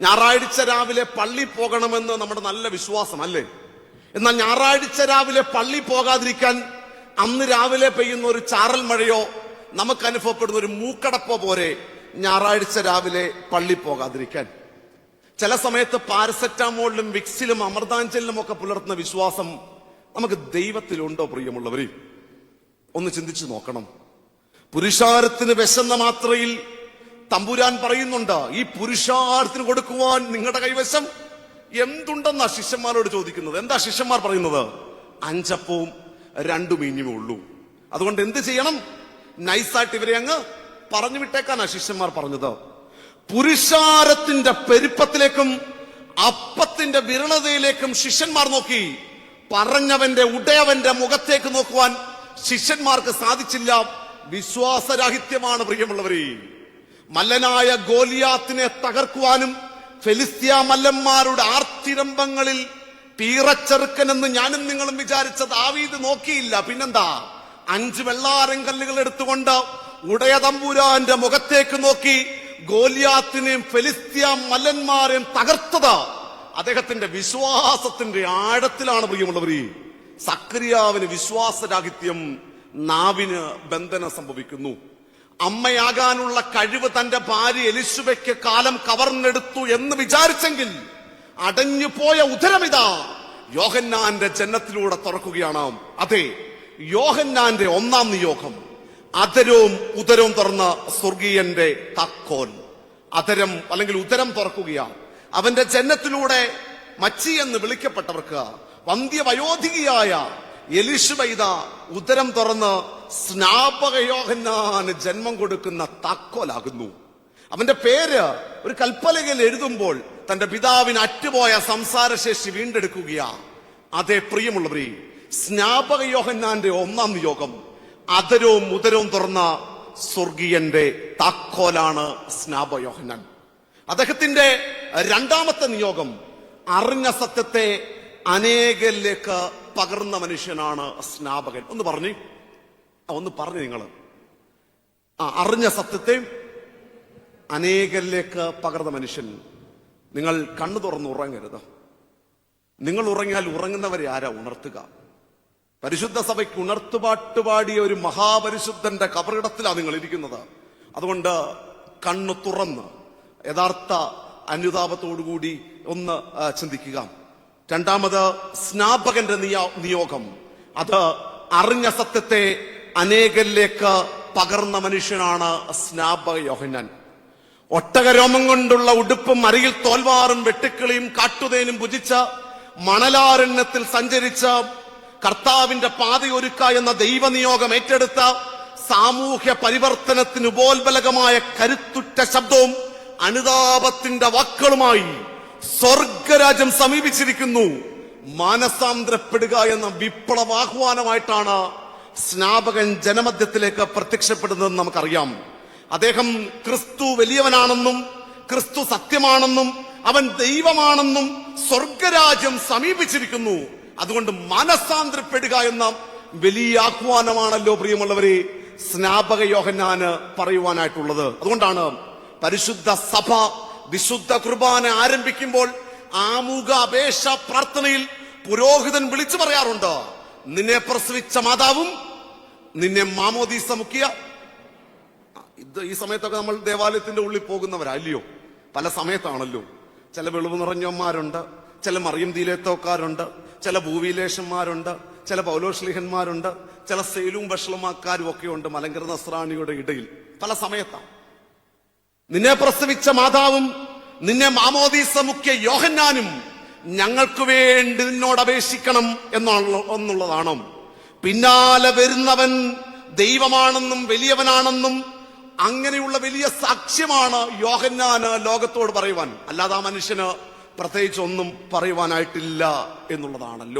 ഞായറാഴ്ച രാവിലെ പള്ളി പോകണമെന്ന് നമ്മുടെ നല്ല വിശ്വാസം അല്ലേ? എന്നാൽ ഞായറാഴ്ച രാവിലെ പള്ളി പോകാതിരിക്കാൻ അന്ന് രാവിലെ പെയ്യുന്ന ഒരു ചാറൽ മഴയോ നമുക്ക് അനുഭവപ്പെടുന്ന ഒരു മൂക്കടപ്പോ പോരെ ഞായറാഴ്ച രാവിലെ പള്ളി പോകാതിരിക്കാൻ. ചില സമയത്ത് പാരസെറ്റാമോളിലും വിക്സിലും അമൃതാഞ്ചലിലും ഒക്കെ പുലർത്തുന്ന വിശ്വാസം നമുക്ക് ദൈവത്തിലുണ്ടോ പ്രിയമുള്ളവരെ? ഒന്ന് ചിന്തിച്ചു നോക്കണം. പുരുഷാരത്തിന് വിശന്ന മാത്രയിൽ തമ്പുരാൻ പറയുന്നുണ്ട് ഈ പുരുഷാർത്ഥത്തിന് കൊടുക്കുവാൻ നിങ്ങളുടെ കൈവശം എന്തുണ്ടെന്നാ ശിഷ്യന്മാരോട് ചോദിക്കുന്നത്? എന്താ ശിഷ്യന്മാർ പറയുന്നത്? അഞ്ചപ്പവും രണ്ടു മീഞ്ഞുമേ ഉള്ളൂ. അതുകൊണ്ട് എന്ത് ചെയ്യണം? നൈസായിട്ട് ഇവരെ അങ്ങ് പറഞ്ഞു വിട്ടേക്കാനാ ശിഷ്യന്മാർ പറഞ്ഞത്. പുരുഷാരത്തിന്റെ പെരുപ്പത്തിലേക്കും അപ്പത്തിന്റെ വിരളതയിലേക്കും ശിഷ്യന്മാർ നോക്കി. പറഞ്ഞവന്റെ ഉടയവന്റെ മുഖത്തേക്ക് നോക്കുവാൻ ശിഷ്യന്മാർക്ക് സാധിച്ചില്ല. വിശ്വാസരാഹിത്യമാണ് പ്രിയമുള്ളവരെ. മല്ലനായ ഗോലിയാത്തിനെ തകർക്കുവാനും ഫെലിസ്തീയ മല്ലന്മാരുടെ ആർത്തിരമ്പങ്ങളിൽ പീറച്ചെറുക്കനെന്ന് ഞാനും നിങ്ങളും വിചാരിച്ച ദാവീദ് നോക്കിയില്ല. പിന്നെന്താ? അഞ്ച് വെള്ളാരം കല്ലുകൾ എടുത്തുകൊണ്ട് ഉടയ തമ്പുരാന്റെ മുഖത്തേക്ക് നോക്കി ഗോലിയാത്തിനെയും ഫെലിസ്തീയ മല്ലന്മാരെയും തകർത്തത്. അദ്ദേഹത്തിന്റെ വിശ്വാസത്തിന്റെ ആഴത്തിലാണ് പ്രിയമുള്ളവര്. സക്രിയാവിന് വിശ്വാസരാഹിത്യം നാവിന് ബന്ധനം സംഭവിക്കുന്നു. അമ്മയാകാനുള്ള കഴിവ് തന്റെ ഭാര്യ എലിശുബയ്ക്ക് കാലം കവർന്നെടുത്തു എന്ന് വിചാരിച്ചെങ്കിൽ അടഞ്ഞുപോയ ഉദരമിതാ യോഹന്നാന്റെ ജന്നത്തിലൂടെ തുറക്കുകയാണ്. അതെ യോഹന്നാന്റെ ഒന്നാം നിയോഗം. അതരവും ഉദരവും തുറന്ന സ്വർഗീയന്റെ തക്കോൽ. അതരം അല്ലെങ്കിൽ ഉദരം തുറക്കുകയാണ്. അവന്റെ ജന്നത്തിലൂടെ മച്ചി എന്ന് വിളിക്കപ്പെട്ടവർക്ക് വന്ധ്യവയോധികയായ എലിശുബൈത ഉദരം തുറന്ന് സ്നാപകയോഹന്നാന് ജന്മം കൊടുക്കുന്ന താക്കോലാകുന്നു. അവന്റെ പേര് ഒരു കൽപ്പലകയിൽ എഴുതുമ്പോൾ തന്റെ പിതാവിന് അറ്റുപോയ സംസാരശേഷി വീണ്ടെടുക്കുകയാ. അതേ പ്രിയമുള്ളവരെ സ്നാപക യോഹന്നാന്റെ ഒന്നാം നിയോഗം അതരവും ഉദരവും തുറന്ന സ്വർഗീയന്റെ താക്കോലാണ് സ്നാപ യോഹന്നാൻ അദ്ദേഹത്തിന്റെ രണ്ടാമത്തെ നിയോഗം അറിഞ്ഞ സത്യത്തെ അനേകരിലേക്ക് പകർന്ന മനുഷ്യനാണ് സ്നാപകൻ. ഒന്ന് പറഞ്ഞു. ഒന്ന് പറഞ്ഞു നിങ്ങൾ ആ അറിഞ്ഞ സത്യത്തെ അനേകരിലേക്ക് പകർന്ന മനുഷ്യൻ. നിങ്ങൾ കണ്ണു തുറന്ന് ഉറങ്ങരുത്. നിങ്ങൾ ഉറങ്ങിയാൽ ഉറങ്ങുന്നവരെ ആരാ ഉണർത്തുക? പരിശുദ്ധ സഭയ്ക്ക് ഉണർത്തുപാട്ട് പാടിയ ഒരു മഹാപരിശുദ്ധന്റെ കബറിടത്തിലാണ് നിങ്ങൾ ഇരിക്കുന്നത്. അതുകൊണ്ട് കണ്ണു തുറന്ന് യഥാർത്ഥ അനുതാപത്തോടുകൂടി ഒന്ന് ചിന്തിക്കുക. രണ്ടാമത് സ്നാപകന്റെ നിയ- നിയോഗം. അത് അറിഞ്ഞ സത്യത്തെ അനേകരിലേക്ക് പകർന്ന മനുഷ്യനാണ് സ്നാപക യോഹന്നാൻ. ഒട്ടകരോമം കൊണ്ടുള്ള ഉടുപ്പും അരികിൽ തോൽവാറും വെട്ടുക്കിളിയും കാട്ടുതേനും ഭുജിച്ച മണലാരണ്യത്തിൽ സഞ്ചരിച്ച കർത്താവിന്റെ പാതയൊരുക്ക എന്ന ദൈവനിയോഗം ഏറ്റെടുത്ത സാമൂഹ്യ പരിവർത്തനത്തിന് ഉപോത്ബലകമായ കരുത്തുറ്റ ശബ്ദവും അനുതാപത്തിന്റെ വാക്കുകളുമായി സ്വർഗരാജ്യം സമീപിച്ചിരിക്കുന്നു. മാനസാന്തരപ്പെടുക എന്ന വിപ്ലവാഹ്വാനമായിട്ടാണ് സ്നാപകൻ ജനമധ്യത്തിലേക്ക് പ്രത്യക്ഷപ്പെടുന്നതെന്ന് നമുക്കറിയാം. അദ്ദേഹം ക്രിസ്തു വലിയവനാണെന്നും ക്രിസ്തു സത്യമാണെന്നും അവൻ ദൈവമാണെന്നും സ്വർഗരാജ്യം സമീപിച്ചിരിക്കുന്നു. അതുകൊണ്ട് മനസ്സാന്തരപ്പെടുക എന്ന വലിയ ആഹ്വാനമാണല്ലോ പ്രിയമുള്ളവരെ സ്നാപക യോഹന്നാന് പറയുവാനായിട്ടുള്ളത്. അതുകൊണ്ടാണ് പരിശുദ്ധ സഭ വിശുദ്ധ കുർബാന ആരംഭിക്കുമ്പോൾ ആമുഖ അപേക്ഷ പ്രാർത്ഥനയിൽ പുരോഹിതൻ വിളിച്ചു പറയാറുണ്ട്. നിന്നെ പ്രസവിച്ച മാതാവും നിന്നെ മാമോദീസ മുക്കിയ? ഇത് ഈ സമയത്തൊക്കെ നമ്മൾ ദേവാലയത്തിന്റെ ഉള്ളിൽ പോകുന്നവരാ അല്ലയോ? പല സമയത്താണല്ലോ. ചില വെളിവ് നിറഞ്ഞന്മാരുണ്ട് ചില മറിയം തീലേത്തോക്കാരുണ്ട് ചില ഭൂവിലേശന്മാരുണ്ട് ചില പൗലോഷ്ലിഹന്മാരുണ്ട് ചില സെയിലും ബഷളുമാക്കാരും ഒക്കെ ഉണ്ട് മലങ്കര നസ്രാണിയുടെ ഇടയിൽ. പല സമയത്താണ് നിന്നെ പ്രസവിച്ച മാതാവും നിന്നെ മാമോദീസ മുഖ്യ യോഹന്നാനും ഞങ്ങൾക്ക് വേണ്ടി നിന്നോട് അപേക്ഷിക്കണം എന്നുള്ള എന്നുള്ളതാണ്? പിന്നാലെ വരുന്നവൻ ദൈവമാണെന്നും വലിയവനാണെന്നും അങ്ങനെയുള്ള വലിയ സാക്ഷ്യമാണ് യോഹന്നാന് ലോകത്തോട് പറയുവാൻ. അല്ലാതെ ആ മനുഷ്യന് പ്രത്യേകിച്ച് ഒന്നും പറയുവാനായിട്ടില്ല എന്നുള്ളതാണല്ലോ.